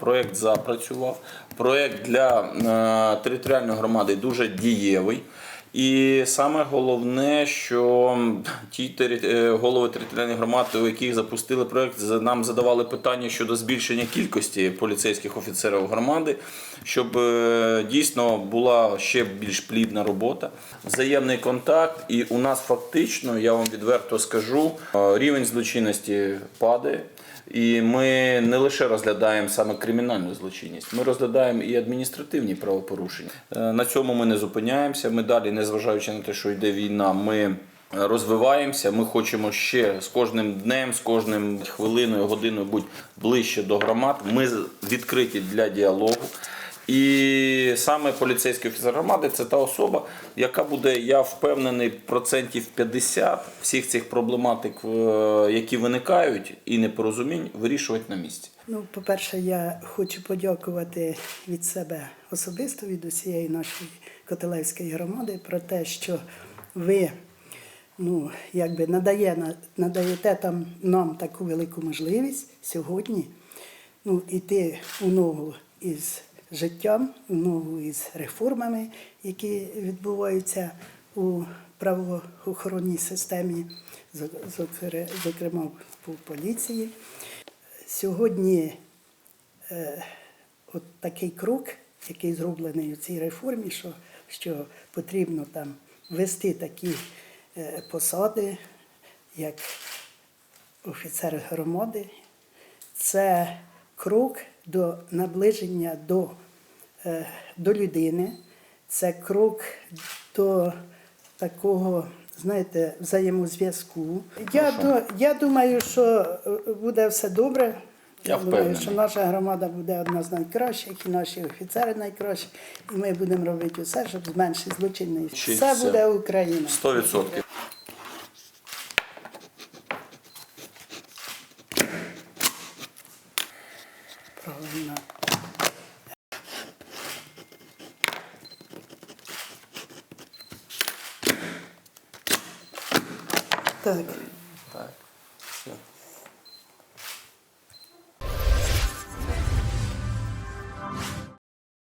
Проєкт запрацював. Проєкт для е, територіальної громади дуже дієвий. І саме головне, що ті е, голови територіальних громад, у яких запустили проєкт, нам задавали питання щодо збільшення кількості поліцейських офіцерів громади, щоб е, дійсно була ще більш плідна робота, взаємний контакт. І у нас фактично, я вам відверто скажу, рівень злочинності падає. І ми не лише розглядаємо саме кримінальну злочинність, ми розглядаємо і адміністративні правопорушення. Е, На цьому ми не зупиняємося. Ми далі, незважаючи на те, що йде війна, ми розвиваємося. Ми хочемо ще з кожним днем, з кожним хвилиною, годиною бути ближче до громад. Ми відкриті для діалогу. І саме поліцейський офіцер громади це та особа, яка буде, я впевнений, процентів 50 всіх цих проблематик, е, які виникають, і непорозумінь, вирішувати на місці. Ну, по-перше, я хочу подякувати від себе особисто від усієї нашої Котелевської громади про те, що ви ну, якби надає, надаєте там нам таку велику можливість сьогодні ну, іти у ногу із життям, у ногу із реформами, які відбуваються у правоохоронній системі, зокрема в поліції. Сьогодні е, от такий крок, який зроблений у цій реформі, що, що потрібно там ввести такі е, посади, як офіцер громади, це крок до наближення до, е, до людини, це крок до такого, знаєте, взаємозв'язку. Я, до, я думаю, що е, буде все добре. Я думаю, що наша громада буде одна з найкращих, і наші офіцери найкращі. І ми будемо робити все, щоб зменшити злочинність. Все все? буде Україна. 100%. なだけ。はい。